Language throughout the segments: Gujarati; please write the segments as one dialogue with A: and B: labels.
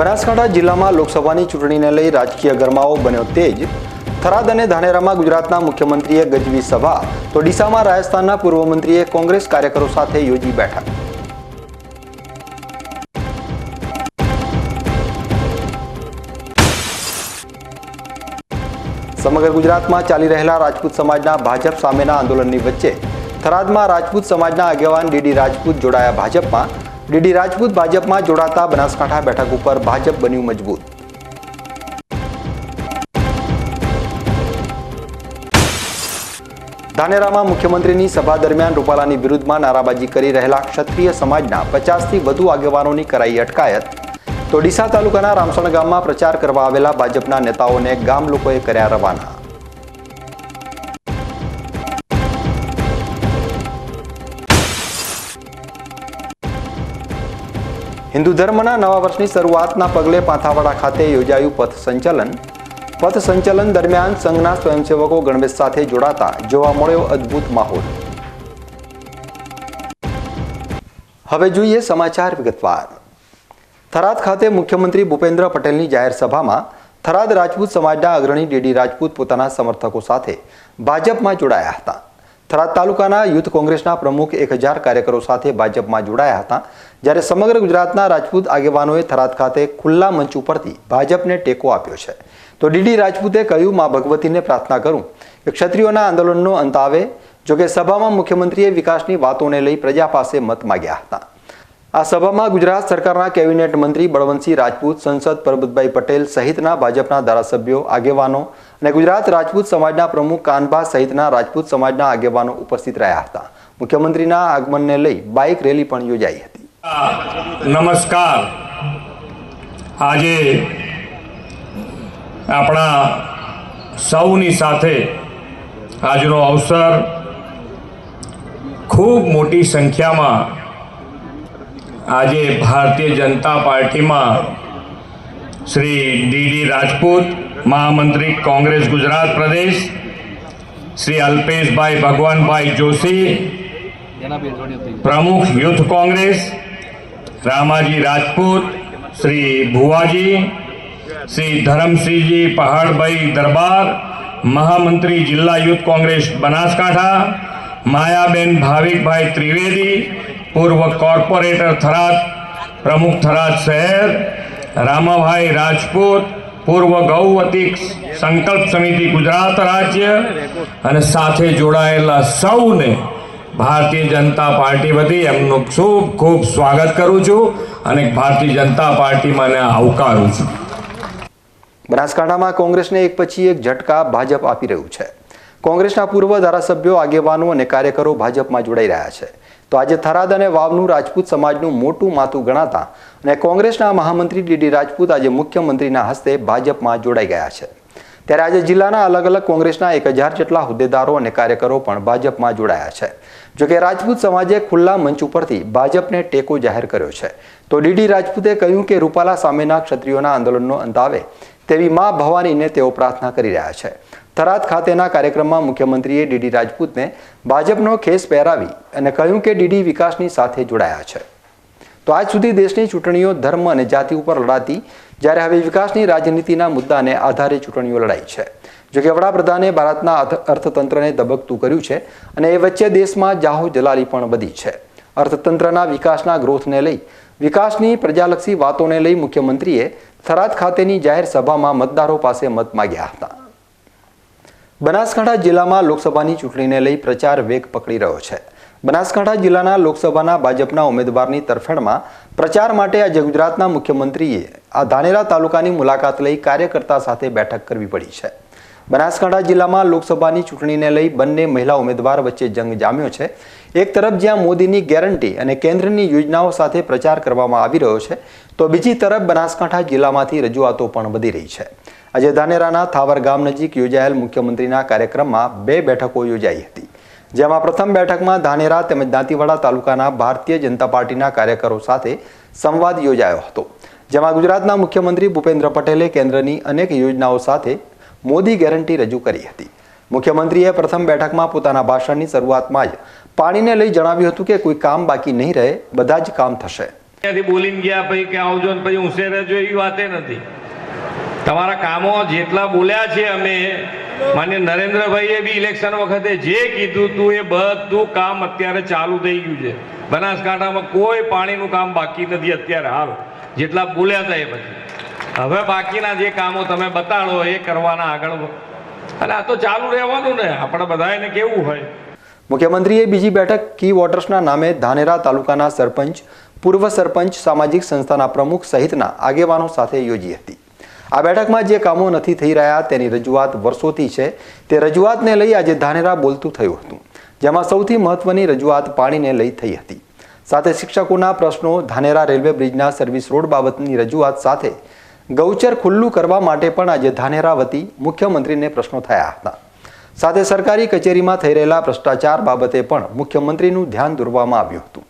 A: બનાસકાંઠા જિલ્લામાં લોકસભાની ચૂંટણીને લઈ રાજકીય ગરમાવો બન્યો તેજ. થરાદ અને ધાનેરામાં ગુજરાતના મુખ્યમંત્રીએ ગજવી સભા. તો ડીસામાં રાજસ્થાનના પૂર્વ મંત્રીએ કોંગ્રેસ કાર્યકરો સાથે યોજી બેઠક. સમગ્ર ગુજરાતમાં ચાલી રહેલા રાજપૂત સમાજના ભાજપ સામેના આંદોલનની વચ્ચે થરાદમાં રાજપૂત સમાજના આગેવાન ડીડી રાજપૂત જોડાયા ભાજપમાં. ડીડી રાજપૂત ભાજપમાં જોડાતા બનાસકાંઠા બેઠક ઉપર ભાજપ બન્યું મજબૂત. ધાનેરામાં મુખ્યમંત્રીની સભા દરમિયાન રૂપાલાની વિરુદ્ધમાં નારાબાજી કરી રહેલા ક્ષત્રિય સમાજના પચાસથી વધુ આગેવાનોની કરાઈ અટકાયત. તો ડીસા તાલુકાના રામસણ ગામમાં પ્રચાર કરવા આવેલા ભાજપના નેતાઓને ગામ લોકોએ કર્યા રવાના. હિન્દુ ધર્મના નવા વર્ષની શરૂઆતના પગલે પાંથાવાડા ખાતે યોજાયું પથ સંચલન. પથ સંચલન દરમિયાન સંઘના સ્વયંસેવકો ગણવેશ સાથે જોડાતા જોવા મળ્યો અદ્ભુત માહોલ. હવે જોઈએ સમાચાર વિગતવાર. થરાદ ખાતે મુખ્યમંત્રી ભૂપેન્દ્ર પટેલની જાહેર સભામાં થરાદ રાજપૂત સમાજના અગ્રણી ડીડી રાજપૂત પોતાના સમર્થકો સાથે ભાજપમાં જોડાયા હતા. થરાદ તાલુકાના યુથ કોંગ્રેસના પ્રમુખ એક હજાર કાર્યકરો સાથે ભાજપમાં જોડાયા હતા. જ્યારે સમગ્ર ગુજરાતના રાજપૂત આગેવાનોએ થરાદ ખાતે ખુલ્લા મંચ ઉપરથી ભાજપને ટેકો આપ્યો છે. તો ડીડી રાજપૂતે કહ્યું, મા ભગવતીને પ્રાર્થના કરું. કે ક્ષત્રિયોના આંદોલનનો અંત આવે, જોકે સભામાં મુખ્યમંત્રીએ વિકાસની વાતોને લઈ પ્રજા પાસે મત માગ્યા હતા. આ સભામાં ગુજરાત સરકારના કેબિનેટ મંત્રી બળવંતસિંહ રાજપૂત, સંસદ પરબતભાઈ પટેલ સહિતના ભાજપના ધારાસભ્યો, આગેવાનો અને ગુજરાત રાજપૂત સમાજના પ્રમુખ કાનભા સહિતના રાજપૂત સમાજના આગેવાનો ઉપસ્થિત રહ્યા હતા. મુખ્યમંત્રીના આગમનને લઈ બાઇક રેલી પણ યોજાઈ હતી.
B: નમસ્કાર આજે આપણા સૌની સાથે આજનો અવસર ખૂબ મોટી સંખ્યામાં આજે ભારતીય જનતા પાર્ટીમાં શ્રી ડીડી રાજપૂત મહામંત્રી કોંગ્રેસ ગુજરાત પ્રદેશ શ્રી અલ્પેશભાઈ ભગવાનભાઈ જોશી પ્રમુખ યુથ કોંગ્રેસ રામાજી રાજપૂત, શ્રી ભુવાજી, શ્રી ધરમસિંહજી પહાડભાઈ દરબાર, મહામંત્રી જિલ્લા યુથ કોંગ્રેસ બનાસકાંઠા, માયાબેન ભાવિકભાઈ ત્રિવેદી, પૂર્વ કોર્પોરેટર થરાદ, પ્રમુખ થરાદ શહેર, રામાભાઈ રાજપૂત, પૂર્વ ગૌવતી સંકલ્પ સમિતિ ગુજરાત રાજ્ય, અને સાથે જોડાયેલા સૌને ભારતીય જનતા પાર્ટી વતી એમનું ખૂબ ખૂબ સ્વાગત કરું છું અને ભારતીય જનતા પાર્ટીમાં આવકારું છું.
A: બનાસકાંઠામાં કોંગ્રેસને એક પછી એક ઝટકા ભાજપ આપી રહ્યું છે. કોંગ્રેસના પૂર્વ ધારાસભ્યો, આગેવાનો અને કાર્યકરો ભાજપમાં જોડાઈ રહ્યા છે. તો આજે થરાદ અને વાવનું રાજપૂત સમાજનું મોટું માથું ગણાતા અને કોંગ્રેસના મહામંત્રી ડીડી રાજપૂત આજે મુખ્યમંત્રીના હસ્તે ભાજપમાં જોડાઈ ગયા છે. ત્યારે આજે જિલ્લાના અલગ અલગ કોંગ્રેસના એક હજાર જેટલા હોદ્દેદારો અને કાર્યકરો પણ ભાજપમાં જોડાયા છે. જોકે રાજપૂત સમાજે ખુલ્લા મંચ ઉપરથી ભાજપને ટેકો જાહેર કર્યો છે. તો ડીડી રાજપૂતે કહ્યું કે રૂપાલા સામેના ક્ષત્રિયોના આંદોલનનો અંત આવે તેવી મા ભવાનીને તેઓ પ્રાર્થના કરી રહ્યા છે. થરાદ ખાતેના કાર્યક્રમમાં મુખ્યમંત્રીએ ડીડી રાજપૂતને ભાજપનો ખેસ પહેરાવી અને કહ્યું કે ડીડી વિકાસની સાથે જોડાયા છે. તો આજ સુધી દેશની ચૂંટણીઓ ધર્મ અને જાતિ ઉપર લડાતી, જ્યારે હવે વિકાસની રાજનીતિના મુદ્દાને આધારે ચૂંટણીઓ લડાઈ છે. જોકે વડાપ્રધાને ભારતના અર્થતંત્રને ધબકતું કર્યું છે અને એ વચ્ચે દેશમાં જાહો જલાલી પણ વધી છે. અર્થતંત્રના વિકાસના ગ્રોથને લઈ, વિકાસની પ્રજાલક્ષી વાતોને લઈ મુખ્યમંત્રીએ થરાદ ખાતેની જાહેર સભામાં મતદારો પાસે મત માગ્યા હતા. બનાસકાંઠા જિલ્લામાં લોકસભાની ચૂંટણીને લઈ પ્રચાર વેગ પકડી રહ્યો છે. બનાસકાંઠા જિલ્લાના લોકસભાના ભાજપના ઉમેદવારની તરફેણમાં પ્રચાર માટે આજે ગુજરાતના મુખ્યમંત્રીએ આ ધાનેરા તાલુકાની મુલાકાત લઈ કાર્યકર્તા સાથે બેઠક કરવી પડી છે. બનાસકાંઠા જિલ્લામાં લોકસભાની ચૂંટણીને લઈ બંને મહિલા ઉમેદવાર વચ્ચે જંગ જામ્યો છે. એક તરફ જ્યાં મોદીની ગેરંટી અને કેન્દ્રની યોજનાઓ સાથે પ્રચાર કરવામાં આવી રહ્યો છે, તો બીજી તરફ બનાસકાંઠા જિલ્લામાંથી રજૂઆતો પણ વધી રહી છે. આજે ધાનેરાના થાવર ગામ નજીક યોજાયેલ મુખ્યમંત્રીના કાર્યક્રમમાં બે બેઠકો યોજાઈ હતી. જેમાં પ્રથમ બેઠકમાં ધાનેરા તેમજ દાંતીવાડા તાલુકાના ભારતીય જનતા પાર્ટીના કાર્યકરો સાથે સંવાદ યોજાયો હતો. જેમાં ગુજરાતના મુખ્યમંત્રી ભૂપેન્દ્ર પટેલે કેન્દ્રની અનેક યોજનાઓ સાથે મોદી ગેરંટી રજૂ કરી હતી. મુખ્યમંત્રીએ પ્રથમ બેઠકમાં પોતાના ભાષણની શરૂઆતમાં જ પાણીને લઈ જણાવ્યું હતું કે કોઈ કામ બાકી નહીં રહે, બધા જ કામ થશે.
C: ત્યાંથી બોલીને ગયા પછી કે આવજો ને પછી ઉશેરે જો એવી વાતે નથી. તમારા કામો જેટલા બોલ્યા છે અમે માન્ય નરેન્દ્રભાઈએ બી ઇલેક્શન વખતે જે કીધું તું એ બધું કામ અત્યારે ચાલુ થઈ ગયું છે. બનાસકાંઠામાં કોઈ પાણીનું કામ બાકી નથી અત્યારે હાલ. જેટલા બોલ્યા હતા એ પછી. હવે બાકીના જે કામો તમે બતાડો એ કરવાના આગળ અને આ તો ચાલુ રહેવાનું ને, આપણે બધાને કેવું હોય.
A: મુખ્યમંત્રીએ બીજી બેઠક કી વોટર્સના નામે ધાનેરા તાલુકાના સરપંચ, પૂર્વ સરપંચ, સામાજિક સંસ્થાના પ્રમુખ સહિતના આગેવાનો સાથે યોજી હતી. આ બેઠકમાં જે કામો નથી થઈ રહ્યા તેની રજૂઆત વર્ષોથી છે. તે રજૂઆતને લઈ આજે ધાનેરા બોલતું થયું હતું, જેમાં સૌથી મહત્વની રજૂઆત પાણીને લઈ થઈ હતી. સાથે શિક્ષકોના પ્રશ્નો, ધાનેરા રેલવે બ્રિજના સર્વિસ રોડ બાબતની રજૂઆત સાથે ગૌચર ખુલ્લું કરવા માટે પણ આજે ધાનેરા વતી મુખ્યમંત્રીને પ્રશ્નો થયા હતા. સાથે સરકારી કચેરીમાં થઈ રહેલા ભ્રષ્ટાચાર બાબતે પણ મુખ્યમંત્રીનું ધ્યાન દોરવામાં આવ્યું હતું.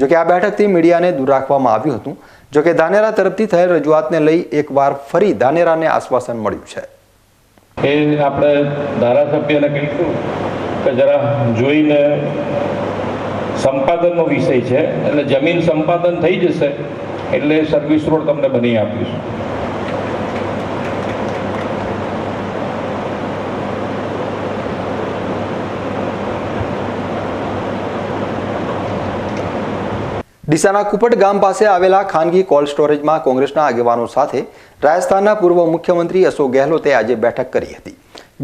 A: જોકે આ બેઠકથી મીડિયાને દૂર રાખવામાં આવ્યું હતું. જોકે ધાનેરા તરફથી થયેલ રજૂઆતને લઈ એકવાર ફરી ધાનેરાને આશ્વાસન મળ્યું છે.
D: એ આપણે ધારાસભ્યને કહીશું કે જરા જોઈને સંપાદનનો વિષય છે. એટલે જમીન સંપાદન થઈ જશે એટલે સર્વિસ રોડ તમને બની આપીશું.
A: ડીસાના કુપટ ગામ પાસે આવેલા ખાનગી કોલ્ડ સ્ટોરેજમાં કોંગ્રેસના આગેવાનો સાથે રાજસ્થાનના પૂર્વ મુખ્યમંત્રી અશોક ગેહલોતે આજે બેઠક કરી હતી.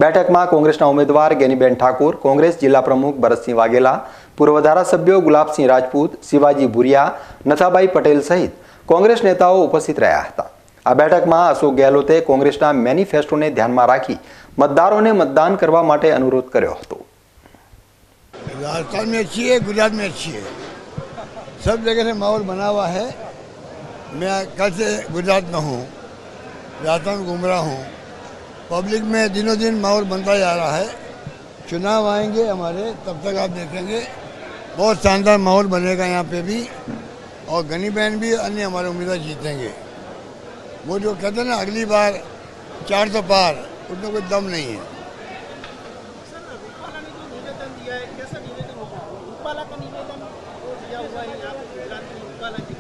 A: બેઠકમાં કોંગ્રેસના ઉમેદવાર ગેનીબેન ઠાકોર, કોંગ્રેસ જિલ્લા પ્રમુખ ભરતસિંહ વાઘેલા, પૂર્વ ધારાસભ્યો ગુલાબસિંહ રાજપૂત, શિવાજી ભુરિયા નથાભાઈ પટેલ સહિત કોંગ્રેસ નેતાઓ ઉપસ્થિત રહ્યા હતા. આ બેઠકમાં અશોક ગેહલોતે કોંગ્રેસના મેનિફેસ્ટોને ધ્યાનમાં રાખી મતદારોને મતદાન કરવા માટે અનુરોધ કર્યો હતો.
E: રાજસ્થાન મેં છીએ ગુજરાત મેં છીએ. सब जगह से माहौल बना हुआ है। मैं कल से गुजरात में हूँ, राजस्थान में घूम रहा हूँ। पब्लिक में दिनों दिन माहौल बनता जा रहा है। चुनाव आएँगे हमारे, तब तक आप देखेंगे। बहुत शानदार माहौल बनेगा यहाँ पे भी। और गनी बहन भी अन्य हमारे उम्मीदवार जीतेंगे। वो जो कहते हैं ना, अगली बार चार सौ पार उसमें कोई दम नहीं है।
F: है है है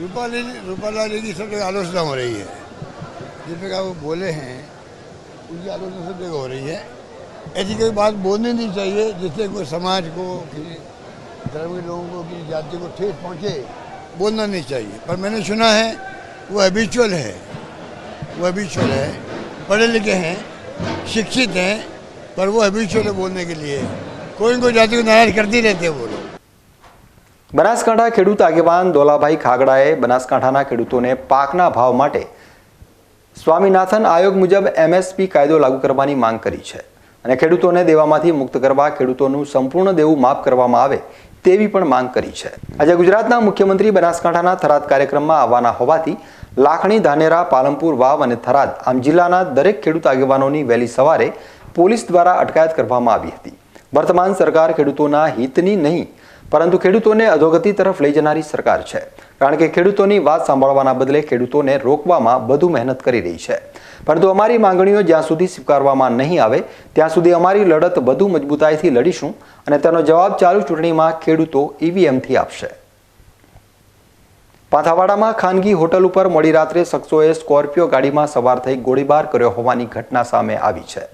E: रूपाली, रूपाला जी की सब आलोचना हो रही है। जिस प्रकार वो बोले हैं, उनकी आलोचना सब जगह हो रही है। ऐसी कोई बात बोलनी नहीं चाहिए, जिससे कोई समाज को, किसी धर्म के लोगों को, किसी जाति को ठेस पहुँचे, बोलना नहीं चाहिए। पर मैंने सुना है, वो हैबिचुअल है। वो हैबिचुअल है। पढ़े लिखे हैं, शिक्षित हैं, पर वो हैबिचुअल है बोलने के लिए। कोई कोई जाति को नाराज़ करते रहते हैं वो लोग।
A: બનાસકાંઠા ખેડૂત આગેવાન દોલાભાઈ ખાગડાએ બનાસકાંઠાના ખેડૂતોને પાકના ભાવ માટે સ્વામીનાથન આયોગ મુજબ એમએસપી કાયદો લાગુ કરવાની માંગ કરી છે અને ખેડૂતોને દેવામાંથી મુક્ત કરવા ખેડૂતોનું સંપૂર્ણ દેવું માફ કરવામાં આવે તેવી પણ માંગ કરી છે. આજે ગુજરાતના મુખ્યમંત્રી બનાસકાંઠાના થરાદ કાર્યક્રમમાં આવવાના હોવાથી લાખણી, ધાનેરા, પાલનપુર, વાવ અને થરાદ આમ જિલ્લાના દરેક ખેડૂત આગેવાનોની વહેલી સવારે પોલીસ દ્વારા અટકાયત કરવામાં આવી હતી. વર્તમાન સરકાર ખેડૂતોના હિતની નહીં પરંતુ ખેડૂતોને અધોગતિ તરફ લઈ જનારી સરકાર છે. કારણ કે ખેડૂતોની વાત સાંભળવાના બદલે ખેડૂતોને રોકવામાં વધુ મહેનત કરી રહી છે. પરંતુ અમારી માંગણીઓ જ્યાં સુધી સ્વીકારવામાં નહીં આવે, ત્યાં સુધી અમારી લડત વધુ મજબૂતાઈથી લડીશું અને તેનો જવાબ ચાલુ ચૂંટણીમાં ખેડૂતો ઈવીએમથી આપશે. પાથાવાડામાં ખાનગી હોટલ ઉપર મોડી રાત્રે શખ્સોએ સ્કોર્પિયો ગાડીમાં સવાર થઈ ગોળીબાર કર્યો હોવાની ઘટના સામે આવી છે.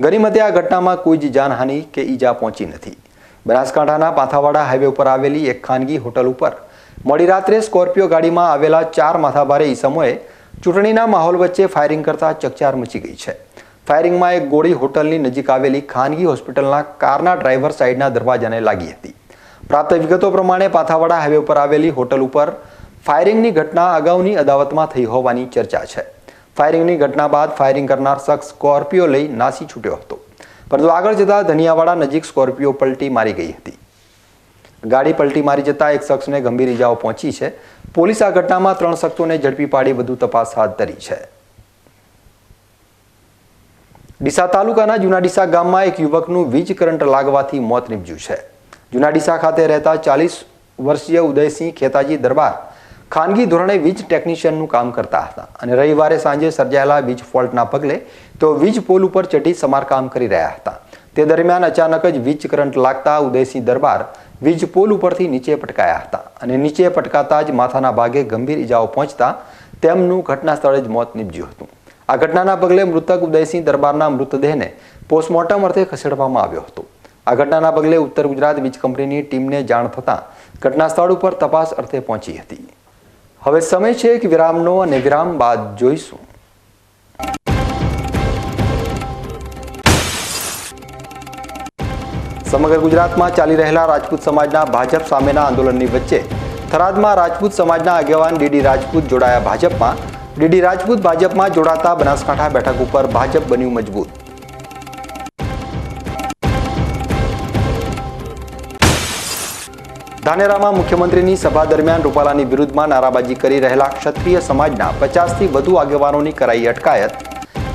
A: ગરીમતે આ ઘટનામાં કોઈ જ જાનહાનિ કે ઈજા પહોંચી નથી. બનાસકાંઠાના પાથાવાડા હાઈવે ઉપર આવેલી એક ખાનગી હોટલ ઉપર મોડી રાત્રે સ્કોર્પિયો ગાડીમાં આવેલા ચાર માથાભારે ઈસમોએ ચૂંટણીના માહોલ વચ્ચે ફાયરિંગ કરતા ચકચાર મચી ગઈ છે. ફાયરિંગમાં એક ગોળી હોટલની નજીક આવેલી ખાનગી હોસ્પિટલના કારના ડ્રાઈવર સાઈડના દરવાજાને લાગી હતી. પ્રાપ્ત વિગતો પ્રમાણે પાથાવાડા હાઈવે ઉપર આવેલી હોટલ ઉપર ફાયરિંગની ઘટના અગાઉની અદાવતમાં થઈ હોવાની ચર્ચા છે. ફાયરિંગની ઘટના બાદ ફાયરિંગ કરનાર શખ્સ સ્કોર્પિયો લઈ નાસી છૂટ્યો હતો. પરંતુ આગળ જતા ધનિયાવાડા નજીક સ્કોર્પિયો પલટી મારી ગઈ હતી. ગાડી પલટી મારી જતા એક શખ્સને ગંભીર ઇજાઓ પહોંચી છે. પોલીસ આ ઘટનામાં ત્રણ શખ્સોને ઝડપી પાડી વધુ તપાસ હાથ ધરી છે. ડીસા તાલુકાના જૂના ડીસા ગામમાં એક યુવકનું વીજ કરંટ લાગવાથી મોત નીપજ્યું છે. જૂના ડીસા ખાતે રહેતા ચાલીસ વર્ષીય ઉદયસિંહ ખેતાજી દરબાર ખાનગી ધોરણે વીજ ટેકનિશિયનનું કામ કરતા હતા. અને રવિવારે સાંજે સર્જાયેલા વીજ ફોલ્ટના પગલે તેઓ વીજ પોલ ઉપર ચઢી સમારકામ કરી રહ્યા હતા. તે દરમિયાન અચાનક જ વીજ કરંટ લાગતા ઉદયસિંહ દરબાર વીજ પોલ ઉપરથી નીચે પટકાયા હતા અને નીચે પટકાતા જ માથાના ભાગે ગંભીર ઇજાઓ પહોંચતા તેમનું ઘટના સ્થળે જ મોત નીપજ્યું હતું. આ ઘટનાના પગલે મૃતક ઉદયસિંહ દરબારના મૃતદેહને પોસ્ટમોર્ટમ અર્થે ખસેડવામાં આવ્યો હતો. આ ઘટનાના પગલે ઉત્તર ગુજરાત વીજ કંપનીની ટીમને જાણ થતાં ઘટના સ્થળ ઉપર તપાસ અર્થે પહોંચી હતી. હવે સમય છે એક વિરામનો અને વિરામ બાદ જોઈશું. સમગ્ર ગુજરાતમાં ચાલી રહેલા રાજપૂત સમાજના ભાજપ સામેના આંદોલનની વચ્ચે થરાદમાં રાજપૂત સમાજના આગેવાન ડીડી રાજપૂત જોડાયા ભાજપમાં. ડીડી રાજપૂત ભાજપમાં જોડાતા બનાસકાંઠા બેઠક ઉપર ભાજપ બન્યું મજબૂત. ધાનેરામાં મુખ્યમંત્રીની સભા દરમિયાન રૂપાલાની વિરુદ્ધમાં નારાબાજી કરી રહેલા ક્ષત્રિય સમાજના પચાસથી વધુ આગેવાનોની કરાઈ અટકાયત.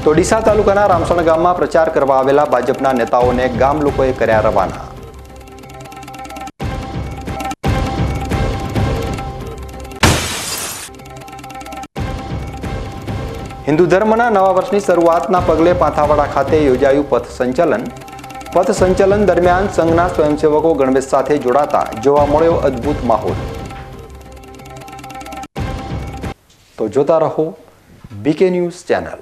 A: તો ડીસા તાલુકાના રામસણ ગામમાં પ્રચાર કરવા આવેલા ભાજપના નેતાઓને ગામ લોકોએ કર્યા રવાના. હિન્દુ ધર્મના નવા વર્ષની શરૂઆતના પગલે પાંથાવાડા ખાતે યોજાયું પથ સંચલન પથ સંચલન દરમિયાન સંઘના સ્વયંસેવકો ગણવેશ સાથે જોડાતા જોવા મળ્યો અદ્ભુત માહોલ. તો જોતા રહો બીકે ન્યૂઝ ચેનલ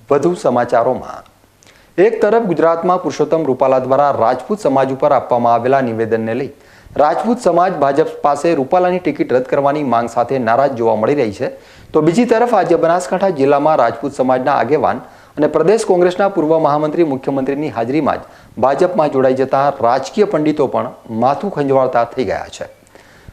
A: વધુ સમાચારોમાં. એક તરફ ગુજરાતમાં પુરુષોત્તમ રૂપાલા દ્વારા રાજપૂત સમાજ ઉપર આપવામાં આવેલા નિવેદનને લઈ રાજપૂત સમાજ ભાજપ પાસે રૂપાલાની ટિકિટ રદ કરવાની માંગ સાથે નારાજ જોવા મળી રહી છે. તો બીજી તરફ આજે બનાસકાંઠા જિલ્લામાં રાજપૂત સમાજના આગેવાન અને પ્રદેશ કોંગ્રેસના પૂર્વ મહામંત્રી, મુખ્યમંત્રીની હાજરીમાં જ ભાજપમાં જોડાઈ જતા રાજકીય પંડિતો પણ માથું ખંજવાળતા થઈ ગયા છે.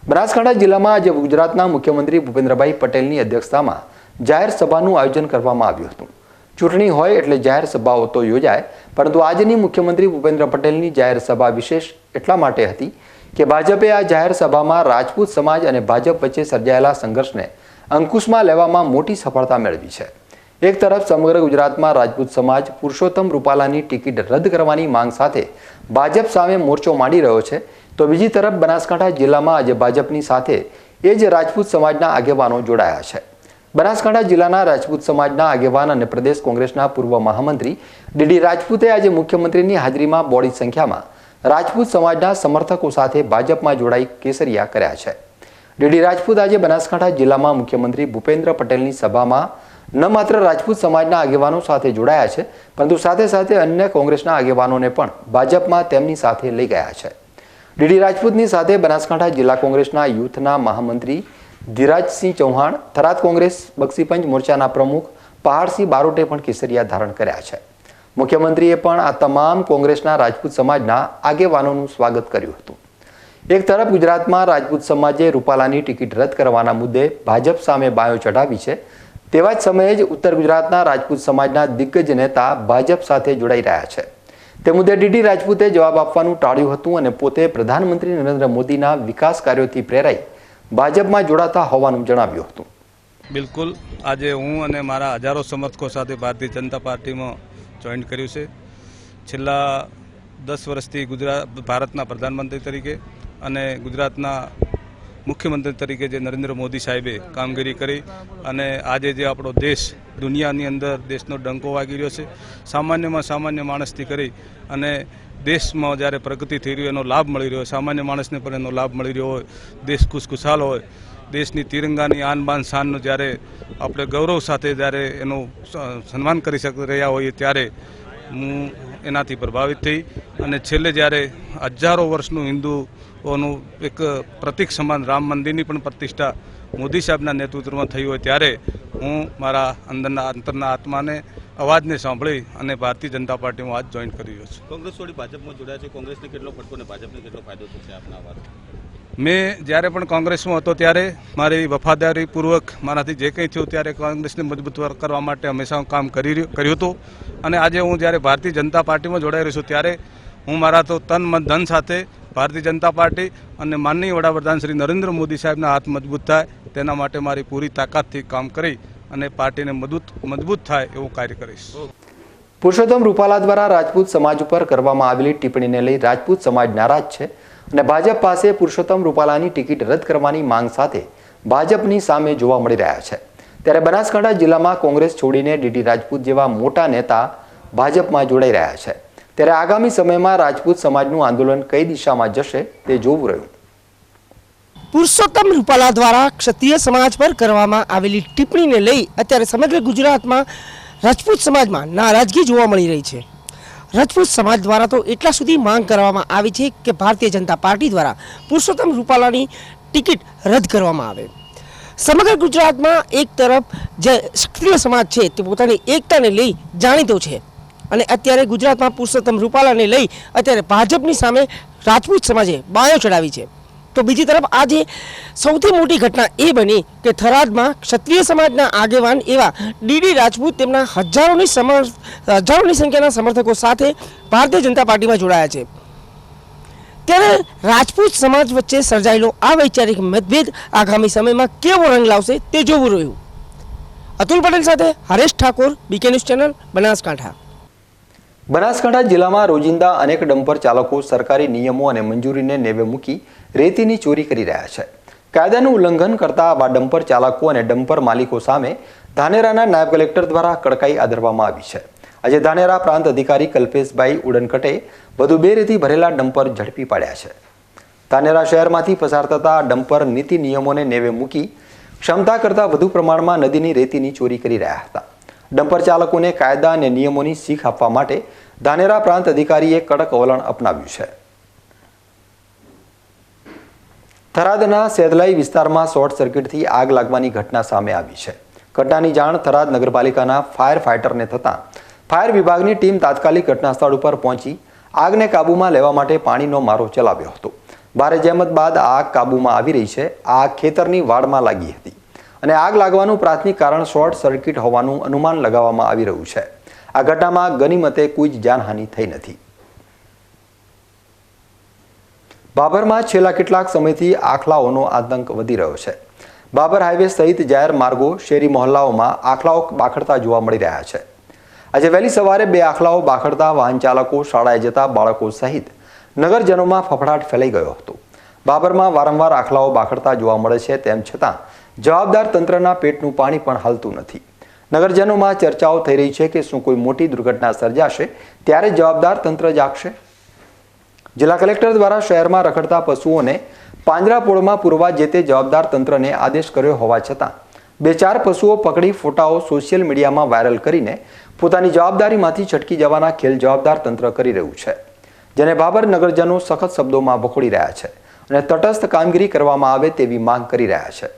A: બનાસકાંઠા જિલ્લામાં આજે ગુજરાતના મુખ્યમંત્રી ભૂપેન્દ્રભાઈ પટેલની અધ્યક્ષતામાં જાહેર સભાનું આયોજન કરવામાં આવ્યું હતું. ચૂંટણી હોય એટલે જાહેર સભાઓ તો યોજાય, પરંતુ આજની મુખ્યમંત્રી ભૂપેન્દ્ર પટેલની જાહેર સભા વિશેષ એટલા માટે હતી કે ભાજપે આ જાહેર સભામાં રાજપૂત સમાજ અને ભાજપ વચ્ચે સર્જાયેલા સંઘર્ષને અંકુશમાં લેવામાં મોટી સફળતા મેળવી છે. એક તરફ સમગ્ર ગુજરાતમાં રાજપૂત સમાજ પુરુષોત્તમ રૂપાલાની ટિકિટ રદ કરવાની માંગ સાથે ભાજપ સામે મોરચો માંડી રહ્યો છે, તો બીજી તરફ બનાસકાંઠા જિલ્લામાં આજે ભાજપની સાથે એ જ રાજપૂત સમાજના આગેવાનો જોડાયા છે. બનાસકાંઠા જિલ્લાના રાજપૂત સમાજના આગેવાન અને પ્રદેશ કોંગ્રેસના પૂર્વ મહામંત્રી ડીડી રાજપૂતે આજે મુખ્યમંત્રીની હાજરીમાં બોડી સંખ્યામાં રાજપૂત સમાજના સમર્થકો સાથે ભાજપમાં જોડાઈ કેસરિયા કર્યા છે. ડીડી રાજપૂત આજે બનાસકાંઠા જિલ્લામાં મુખ્યમંત્રી ભૂપેન્દ્ર પટેલની સભામાં ન માત્ર રાજપૂત સમાજના આગેવાનો સાથે જોડાયા છે, પરંતુ સાથે સાથે અન્ય કોંગ્રેસના આગેવાનોને પણ ભાજપમાં તેમની સાથે લઈ ગયા છે. ડીડી રાજપૂતની સાથે બનાસકાંઠા જિલ્લા કોંગ્રેસના યુથના મહામંત્રી ધીરાજસિંહ ચૌહાણ, થરાદ કોંગ્રેસ, બક્ષીપંચ મોરચાના પ્રમુખ પહાડસિંહ બારોટે પણ કેસરિયા ધારણ કર્યા છે. મુખ્યમંત્રીએ પણ આ તમામ કોંગ્રેસના રાજપૂત સમાજના આગેવાનોનું સ્વાગત કર્યું હતું. એક તરફ ગુજરાતમાં રાજપૂત સમાજે રૂપાલાની ટિકિટ રદ કરવાના મુદ્દે ભાજપ સામે બાયો ચઢાવી છે, તેવા જ સમયે જ ઉત્તર ગુજરાતના રાજપૂત સમાજના દિગ્ગજ નેતા ભાજપ સાથે જોડાઈ રહ્યા છે. તે મુદ્દે ડીડી રાજપૂતે જવાબ આપવાનું ટાળ્યું હતું અને પોતે પ્રધાનમંત્રી નરેન્દ્ર મોદીના વિકાસ કાર્યોથી પ્રેરાઈ ભાજપમાં જોડાતા હોવાનું જણાવ્યું હતું.
G: બિલકુલ. આજે હું અને મારા હજારો સમર્થકો સાથે ભારતીય જનતા પાર્ટીમાં જોઈન કર્યું છે. છેલ્લા દસ વર્ષથી ગુજરાત, ભારતના પ્રધાનમંત્રી તરીકે અને ગુજરાતના મુખ્યમંત્રી તરીકે જે નરેન્દ્ર મોદી સાહેબે કામગીરી કરી અને આજે જે આપણો દેશ દુનિયાની અંદર દેશનો ડંકો વાગી રહ્યો છે, સામાન્યમાં સામાન્ય માણસથી કરી અને દેશમાં જ્યારે પ્રગતિ થઈ રહી એનો લાભ મળી રહ્યો સામાન્ય માણસને પણ એનો લાભ મળી રહ્યો હોય, દેશ ખુશખુશાલ હોય, દેશની તિરંગાની આન બાન શાનનો જ્યારે આપણે ગૌરવ સાથે જ્યારે એનું સન્માન કરી શક, રહ્યા હોઈએ ત્યારે હું એનાથી પ્રભાવિત થઈ અને છેલ્લે જ્યારે હજારો વર્ષનું હિન્દુઓનું એક પ્રતિક સમાન રામ મંદિરની પણ પ્રતિષ્ઠા મોદી સાહેબના નેતૃત્વમાં થઈ હોય ત્યારે હું મારા અંદરના, અંતરના આત્માને અવાજને સાંભળી અને ભારતીય જનતા પાર્ટીમાં આજ જોઈન કરી રહ્યો છું.
H: કોંગ્રેસ છોડી ભાજપમાં જોડાયા છે. કોંગ્રેસને કેટલો ફટકો અને ભાજપને કેટલો ફાયદો થશે આપના અવાજ
G: મેં જ્યારે પણ કોંગ્રેસમાં હતો ત્યારે મારી વફાદારીપૂર્વક મારાથી જે કંઈ થયું ત્યારે કોંગ્રેસને મજબૂત કરવા માટે હંમેશા હું કામ કરી કર્યું હતું. અને આજે હું જ્યારે ભારતીય જનતા પાર્ટીમાં જોડાઈ રહ્યો છું ત્યારે હું મારા તો તન મન ધન સાથે ભારતીય જનતા પાર્ટી અને માનનીય વડાપ્રધાન શ્રી નરેન્દ્ર મોદી સાહેબના હાથ મજબૂત થાય તેના માટે મારી પૂરી તાકાતથી કામ કરી અને પાર્ટીને મજબૂત થાય એવું કાર્ય કરીશ.
A: પુરુષોત્તમ રૂપાલા દ્વારા રાજપૂત સમાજ ઉપર કરવામાં આવેલી ટિપ્પણીને લઈ રાજપૂત સમાજ નારાજ છે અને ભાજપ પાસે પુરુષોત્તમ રૂપાલાની ટિકિટ રદ કરવાની માંગ સાથે ભાજપની સામે જોવા મળી રહ્યા છે. ત્યારે બનાસકાંઠા જિલ્લામાં કોંગ્રેસ છોડીને ડીડી રાજપૂત જેવા મોટા નેતા ભાજપમાં જોડાઈ રહ્યા છે. ત્યારે આગામી સમયમાં રાજપૂત સમાજનું આંદોલન કઈ દિશામાં જશે તે જોવું રહ્યું.
F: પુરુષોત્તમ રૂપાલા દ્વારા ક્ષત્રિય સમાજ પર કરવામાં આવેલી ટિપ્પણીને લઈ અત્યારે સમગ્ર ગુજરાતમાં રાજપૂત સમાજમાં નારાજગી જોવા મળી રહી છે. રાજપૂત સમાજ દ્વારા તો એટલા સુધી માંગ કરવામાં આવી છે કે ભારતીય જનતા પાર્ટી દ્વારા પુરુષોત્તમ રૂપાલાની ટિકિટ રદ કરવામાં આવે. સમગ્ર ગુજરાતમાં એક તરફ જે ક્ષત્રિય સમાજ છે તે પોતાની એકતાને લઈ જાણીતો છે અને અત્યારે ગુજરાતમાં પુરુષોત્તમ રૂપાલાને લઈ અત્યારે ભાજપની સામે રાજપૂત સમાજે બાયો ચડાવી છે. તો બીજી તરફ આજે સૌથી મોટી ઘટના એ બની કે થરાદમાં ક્ષત્રિય સમાજના આગેવાન એવા ડીડી રાજપૂત તેમના હજારોની સમર્થ હજારોની સંખ્યાના સમર્થકો સાથે ભારતીય જનતા પાર્ટીમાં જોડાયા છે. ત્યારે રાજપૂત સમાજ વચ્ચે સર્જાયેલો આ વૈચારિક મતભેદ આગામી સમયમાં કેવો રંગ લાવશે તે જોવું રહ્યું. અતુલ પટેલ સાથે Haresh Thakor BK news channel Banaskantha.
A: Banaskantha જિલ્લામાં રોજિંદા અનેક ડમ્પર ચાલકો સરકારી નિયમો અને મંજૂરીને નેવે મૂકી રેતીની ચોરી કરી રહ્યા છે. કાયદાનું ઉલ્લંઘન કરતા આવા ડમ્પર ચાલકો અને ડમ્પર માલિકો સામે ધાનેરાના નાયબ કલેક્ટર દ્વારા કડકાઈ આદરવામાં આવી છે. આજે ધાનેરા પ્રાંત અધિકારી કલ્પેશભાઈ ઉડનકટે વધુ બે રેતી ભરેલા ડમ્પર ઝડપી પાડ્યા છે. ધાનેરા શહેરમાંથી પસાર થતા ડમ્પર નીતિ નિયમોને નેવે મૂકી ક્ષમતા કરતાં વધુ પ્રમાણમાં નદીની રેતીની ચોરી કરી રહ્યા હતા. ડમ્પર ચાલકોને કાયદા અને નિયમોની શીખ આપવા માટે ધાનેરા પ્રાંત અધિકારીએ કડક વલણ અપનાવ્યું છે. થરાદના સેદલાઈ વિસ્તારમાં શોર્ટ સર્કિટથી આગ લાગવાની ઘટના સામે આવી છે. ઘટનાની જાણ થરાદ નગરપાલિકાના ફાયર ફાઇટરને થતાં ફાયર વિભાગની ટીમ તાત્કાલિક ઘટના સ્થળ ઉપર પહોંચી આગને કાબૂમાં લેવા માટે પાણીનો મારો ચલાવ્યો હતો. ભારે જહેમત બાદ આગ કાબૂમાં આવી રહી છે. આગ ખેતરની વાડમાં લાગી હતી અને આગ લાગવાનું પ્રાથમિક કારણ શોર્ટ સર્કિટ હોવાનું અનુમાન લગાવવામાં આવી રહ્યું છે. આ ઘટનામાં ગનિમતે કોઈ જ જાનહાનિ થઈ નથી. બાબરમાં છેલ્લા કેટલાક સમયથી આખલાઓનો આતંક વધી રહ્યો છે. બાબર હાઈવે સહિત જાહેર માર્ગો, શેરી મહોલ્લાઓમાં આખલાઓ બાખડતા જોવા મળી રહ્યા છે. આજે વહેલી સવારે બે આખલાઓ બાખડતા વાહન ચાલકો શાળાએ જતા બાળકો સહિત નગરજનોમાં ફફડાટ ફેલાઈ ગયો હતો. બાબરમાં વારંવાર આખલાઓ બાખડતા જોવા મળે છે તેમ છતાં જવાબદાર તંત્રના પેટનું પાણી પણ હાલતું નથી. નગરજનોમાં ચર્ચાઓ થઈ રહી છે કે શું કોઈ મોટી દુર્ઘટના સર્જાશે, ત્યારે જવાબદાર તંત્ર જાગશે? જિલ્લા કલેક્ટર દ્વારા શહેરમાં રખડતા પશુઓને પાંજરાપોળમાં પૂરવા જે તે જવાબદાર તંત્રને આદેશ કર્યો હોવા છતાં, બે ચાર પશુઓ પકડી ફોટાઓ સોશિયલ મીડિયામાં વાયરલ કરીને પોતાની જવાબદારીમાંથી છટકી જવાના ખેલ જવાબદાર તંત્ર કરી રહ્યું છે, જેને બાબર નગરજનો સખત શબ્દોમાં વખોડી રહ્યા છે અને તટસ્થ કામગીરી કરવામાં આવે તેવી માંગ કરી રહ્યા છે.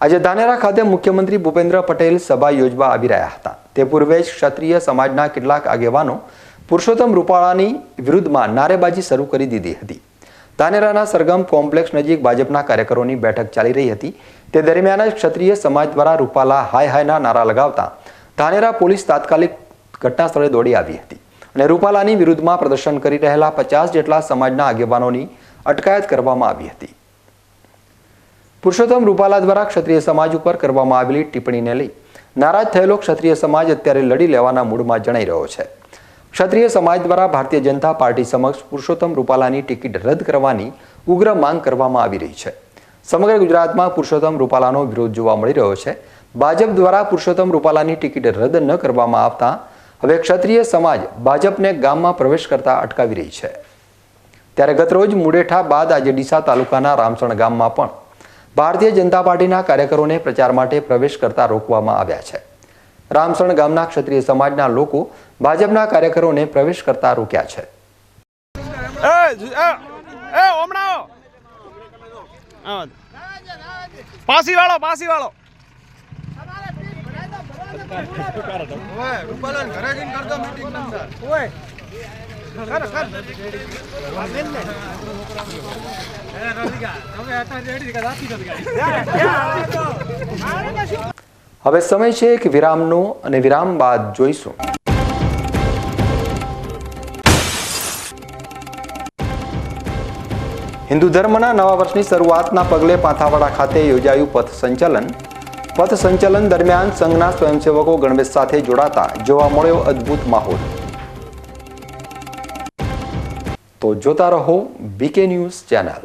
A: આજે ધાનેરા ખાતે મુખ્યમંત્રી ભૂપેન્દ્ર પટેલ સભા યોજવા આવી રહ્યા હતા. તે પૂર્વે જ ક્ષત્રિય સમાજના કેટલાક આગેવાનો પુરુષોત્તમ રૂપાળાની વિરુદ્ધમાં નારેબાજી શરૂ કરી દીધી હતી. ધાનેરાના સરગમ કોમ્પ્લેક્સ નજીક ભાજપના કાર્યકરોની બેઠક ચાલી રહી હતી. તે દરમિયાન જ ક્ષત્રિય સમાજ દ્વારા રૂપાલા હાય હાયના નારા લગાવતા ધાનેરા પોલીસ તાત્કાલિક ઘટના સ્થળે દોડી આવી હતી અને રૂપાલાની વિરુદ્ધમાં પ્રદર્શન કરી રહેલા પચાસ જેટલા સમાજના આગેવાનોની અટકાયત કરવામાં આવી હતી. પુરુષોત્તમ રૂપાલા દ્વારા ક્ષત્રિય સમાજ ઉપર કરવામાં આવેલી ટિપ્પણીને લઈ નારાજ થયેલો ક્ષત્રિય સમાજ અત્યારે લડી લેવાના મૂડમાં જણાઈ રહ્યો છે. ક્ષત્રિય સમાજ દ્વારા ભારતીય જનતા પાર્ટી સમક્ષ પુરુષોત્તમ રૂપાલાની ટિકિટ રદ કરવાની ઉગ્ર માંગ કરવામાં આવી રહી છે. સમગ્ર ગુજરાતમાં પુરુષોત્તમ રૂપાલાનો વિરોધ જોવા મળી રહ્યો છે. ભાજપ દ્વારા પુરુષોત્તમ રૂપાલાની ટિકિટ રદ ન કરવામાં આવતા હવે ક્ષત્રિય સમાજ ભાજપને ગામમાં પ્રવેશ કરતા અટકાવી રહી છે. ત્યારે ગતરોજ મુડેઠા બાદ આજે ડીસા તાલુકાના રામસણ ગામમાં પણ ભારતીય જનતા પાર્ટીના કાર્યકરોને પ્રચાર માટે પ્રવેશ કરતા રોકવામાં આવ્યા છે. રામસણ ગામના ક્ષત્રિય સમાજના લોકો ભાજપના કાર્યકરોને પ્રવેશ કરતા રોક્યા છે. હવે સમય છે એક વિરામનો અને વિરામ બાદ જોઈશું. હિન્દુ ધર્મના નવા વર્ષની શરૂઆતના પગલે પાથાવાડા ખાતે યોજાયું પથ સંચલન. પથ સંચલન દરમિયાન સંઘના સ્વયંસેવકો ગણવેશ સાથે જોડાતા જોવા મળ્યો અદ્ભુત માહોલ. તો જોતા રહો BK news channel.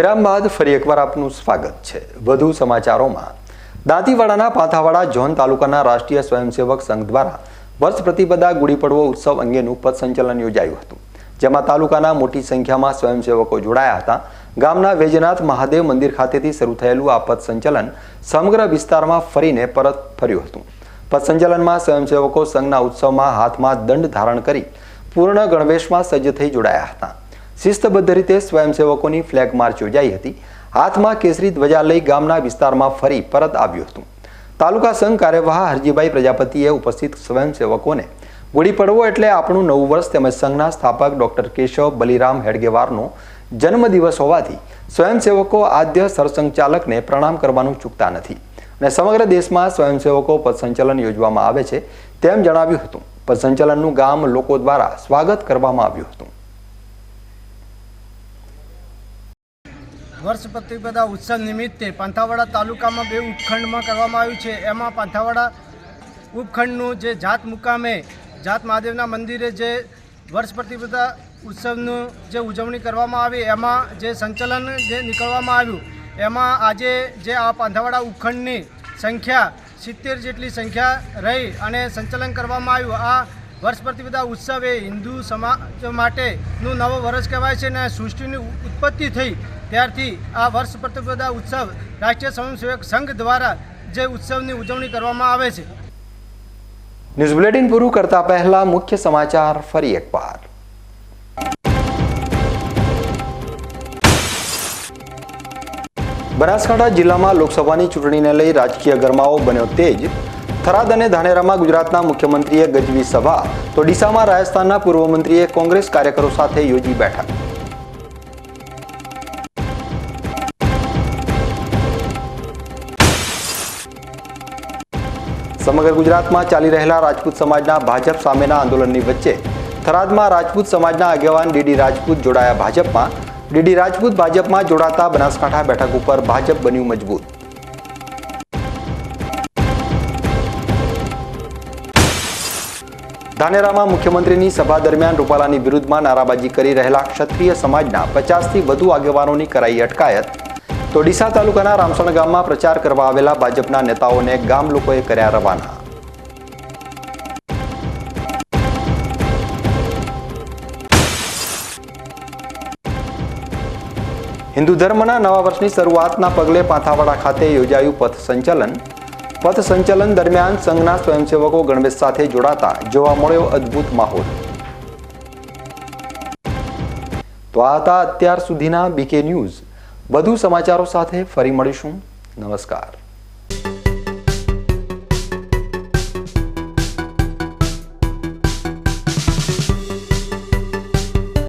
A: વિરામ બાદ ફરી એકવાર આપનું સ્વાગત છે. વધુ સમાચારોમાં, દાંતીવાડાના પાથાવાડા ઝોન તાલુકાના રાષ્ટ્રીય સ્વયંસેવક સંઘ દ્વારા વર્ષ પ્રતિપદા ગુડી પડવો ઉત્સવ અંગેનું પથસંચલન યોજાયું હતું. જેમાં તાલુકાના મોટી સંખ્યામાં સ્વયંસેવકો જોડાયા હતા. ગામના વૈજનાથ મહાદેવ મંદિર ખાતેથી શરૂ થયેલું આ પથસંચલન સમગ્ર વિસ્તારમાં ફરીને પરત ફર્યું હતું. પથસંચલનમાં સ્વયંસેવકો સંઘના ઉત્સવમાં હાથમાં દંડ ધારણ કરી પૂર્ણ ગણવેશમાં સજ્જ થઈ જોડાયા હતા. શિસ્તબદ્ધ રીતે સ્વયંસેવકોની ફ્લેગ માર્ચ યોજાઈ હતી. હાથમાં કેસરી ધ્વજા લઈ ગામના વિસ્તારમાં ફરી પરત આવ્યું હતું. તાલુકા સંઘ કાર્યવાહ હરજીભાઈ પ્રજાપતિએ ઉપસ્થિત સ્વયંસેવકોને ગુડી પડવો એટલે આપણું નવું વર્ષ તેમજ સંઘના સ્થાપક ડોક્ટર કેશવ બલિરામ હેડગેવારનો જન્મદિવસ હોવાથી સ્વયંસેવકો આદ્ય સરસંઘચાલકને પ્રણામ કરવાનું ચૂકતા નથી. અને સમગ્ર દેશમાં સ્વયંસેવકો પદસંચલન યોજવામાં આવે છે તેમ જણાવ્યું હતું. પદસંચલનનું ગામ લોકો દ્વારા સ્વાગત કરવામાં આવ્યું હતું.
I: વર્ષ પ્રતિપદા ઉત્સવ નિમિત્તે પાંથાવાડા તાલુકામાં બે ઉપખંડમાં કરવામાં આવ્યું છે. એમાં પાંથાવાડા ઉપખંડનું જે જાત મુકામે જાત મહાદેવના મંદિરે જે વર્ષ પ્રતિપદા ઉત્સવનું જે ઉજવણી કરવામાં આવી, એમાં જે સંચલન જે નીકળવામાં આવ્યું, એમાં આજે જે આ પાંથાવાડા ઉપખંડની સંખ્યા સિત્તેર જેટલી સંખ્યા રહી અને સંચલન કરવામાં આવ્યું. આ વર્ષ પ્રતિપદા ઉત્સવ એ હિન્દુ સમાજ માટેનું નવો વર્ષ કહેવાય છે અને સૃષ્ટિની ઉત્પત્તિ થઈ ત્યારથી આ વર્ષ પ્રતિપદા ઉત્સવ રાષ્ટ્રીય સ્વયંસેવક સંઘ દ્વારા જે ઉત્સવની ઉજવણી કરવામાં આવે છે.
A: ન્યૂઝ બુલેટિન પૂરું કરતા પહેલા મુખ્ય સમાચાર ફરી એકવાર. બનાસકાંઠા જિલ્લામાં લોકસભાની ચૂંટણીને લઈ રાજકીય ગરમાવો બન્યો તેજ. થરાદ અને ધાનેરામાં ગુજરાતના મુખ્યમંત્રીએ ગજવી સભા. તો ડીસામાં રાજસ્થાનના પૂર્વ મંત્રીએ કોંગ્રેસ કાર્યકરો સાથે યોજી બેઠક. સમગ્ર ગુજરાતમાં ચાલી રહેલા રાજપૂત સમાજના ભાજપ સામેના આંદોલનની વચ્ચે થરાદમાં રાજપૂત સમાજના આગેવાન ડીડી રાજપૂત જોડાયા ભાજપમાં. ડીડી રાજપૂત ભાજપમાં જોડાતા બનાસકાંઠા બેઠક ઉપર ભાજપ બન્યું મજબૂત. ધાનેરામાં મુખ્યમંત્રીની સભા દરમિયાન રૂપાલાની વિરુદ્ધમાં નારાબાજી કરી રહેલા ક્ષત્રિય સમાજના પચાસથી વધુ આગેવાનોની કરાઈ અટકાયત. તો ડીસા તાલુકાના રામસણ ગામમાં પ્રચાર કરવા આવેલા ભાજપના નેતાઓને ગામ લોકોએ કર્યા રવાના. હિન્દુ ધર્મના નવા વર્ષની શરૂઆતના પગલે પાથાવાડા ખાતે યોજાયું પથ સંચલન. પથ સંચલન દરમિયાન સંઘના સ્વયંસેવકો ગણવેશ સાથે જોડાતા જોવા મળ્યો અદ્ભુત માહોલ. તો આ હતા અત્યાર સુધીના બીકે ન્યૂઝ વધુ સમાચારો સાથે ફરી મળીશું. નમસ્કાર.